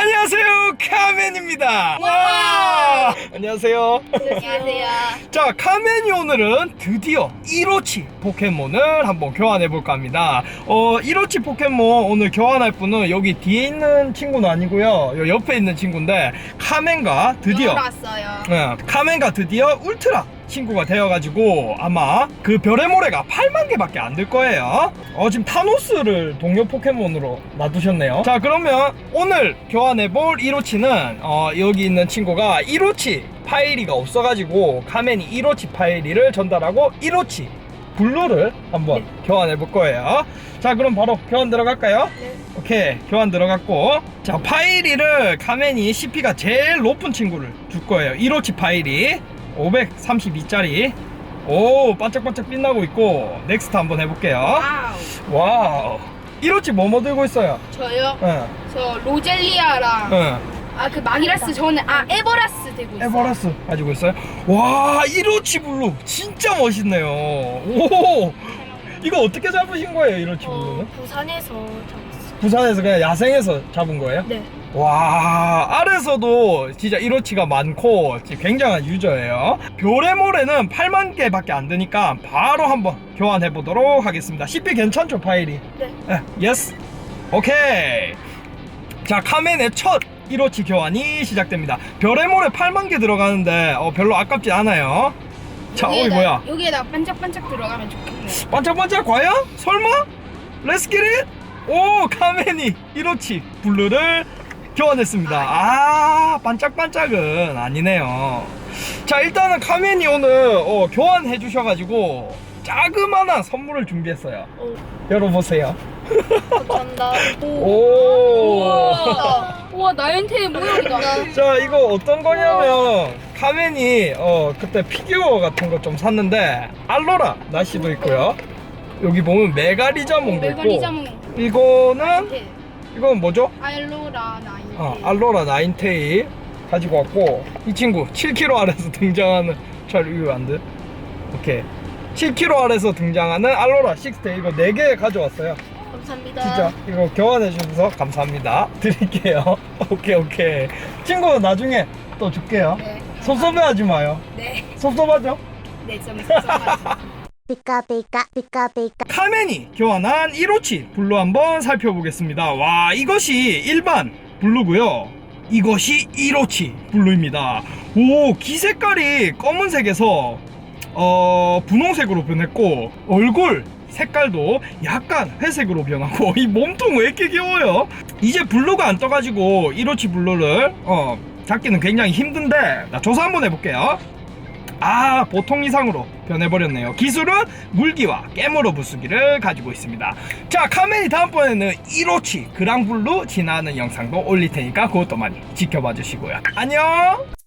안녕하세요 카멘입니다. 와! 안녕하세요. 안녕하세요. 자 카멘이 오늘은 드디어 1호치 포켓몬을 한번 교환해 볼까 합니다. 어 1호치 포켓몬 오늘 교환할 분은 여기 뒤에 있는 친구는 아니고요. 요 옆에 있는 친구인데 카멘과 드디어 왔어요. 네, 카멘가 드디어 울트라 친구가 되어가지고 아마 그 별의 모래가 8만 개밖에 안 될 거예요. 어, 지금 타노스를 동료 포켓몬으로 놔두셨네요. 자, 그러면 오늘 교환해볼 1호치는 어, 여기 있는 친구가 1호치 파이리가 없어가지고 카멘이 1호치 파이리를 전달하고 1호치 블루를 한번 교환해 볼 거예요. 자, 그럼 바로 교환 들어갈까요? 오케이 교환 들어갔고 자 파이리를 카멘이 CP가 제일 높은 친구를 줄 거예요 1호치 파이리 532짜리 오 반짝반짝 빛나고 있고 넥스트 한번 해볼게요 와우. 와우 1호치 뭐뭐 들고 있어요? 저요? 응, 저 로젤리아랑 응. 아 그 마기라스 저는 아 에버라스 들고 있어요. 에버라스 가지고 있어요 와 1호치 블루 진짜 멋있네요 오 이거 어떻게 잡으신 거예요 1호치 블루는? 부산에서 잡았어요. 부산에서 그냥 야생에서 잡은 거예요? 네. 와 아래서도 진짜 1호치가 많고 굉장한 유저예요 별의 모래는 8만 개밖에 안 되니까 바로 한번 교환해 보도록 하겠습니다 CP 괜찮죠 파일이? 네. 네 예스 오케이 자 카멘의 첫 1호치 교환이 시작됩니다 별의 모래 8만 개 들어가는데 어, 별로 아깝지 않아요 자 어이 여기에다- 뭐야 여기에다 반짝반짝 들어가면 좋겠네요. 반짝반짝 과연? 설마? 렛츠 기릿! 오 카멘이 1호치 블루를 교환했습니다 아 반짝반짝은 아니네요 자 일단은 카멘이 오늘 어, 교환해 주셔가지고 자그마한 선물을 준비했어요 오. 열어보세요 감사합니다. 오. 우와. 우와 나연테의 모형이다. 자 이거 어떤 거냐면 카멘이 어 그때 피규어 같은 거 좀 샀는데 알로라 나시도 있고요 여기 보면 메가리자몽도 있고 메가리자몽. 이거는 네. 이건 뭐죠? 알로라 나인. 어, 알로라 나인테일 가지고 왔고 이 친구 7kg 아래서 등장하는 잘 이거 안 돼? 오케이 7kg 아래서 등장하는 알로라 6테일 이거 4개 가져왔어요 감사합니다. 진짜 이거 교환해 주셔서 감사합니다 드릴게요 오케이 오케이 친구 나중에 또 줄게요 네. 섭섭해하지 마요 네. 섭섭하죠? 네, 좀 pika pika pika. 카멘이 교환한 1호치 블루 한번 살펴보겠습니다. 와, 이것이 일반 블루고요. 이것이 1호치 블루입니다. 오, 귀 색깔이 검은색에서 어, 분홍색으로 변했고 얼굴 색깔도 약간 회색으로 변하고 이 몸통 왜 이렇게 귀여워요? 이제 블루가 안 떠가지고 1호치 블루를 어, 잡기는 굉장히 힘든데 나 조사 한번 해볼게요. 아 보통 이상으로 변해버렸네요. 기술은 물기와 깨물어 부수기를 가지고 있습니다. 자 카멘이 다음번에는 1호치 그랑블루 진화하는 영상도 올릴 테니까 그것도 많이 지켜봐 주시고요. 안녕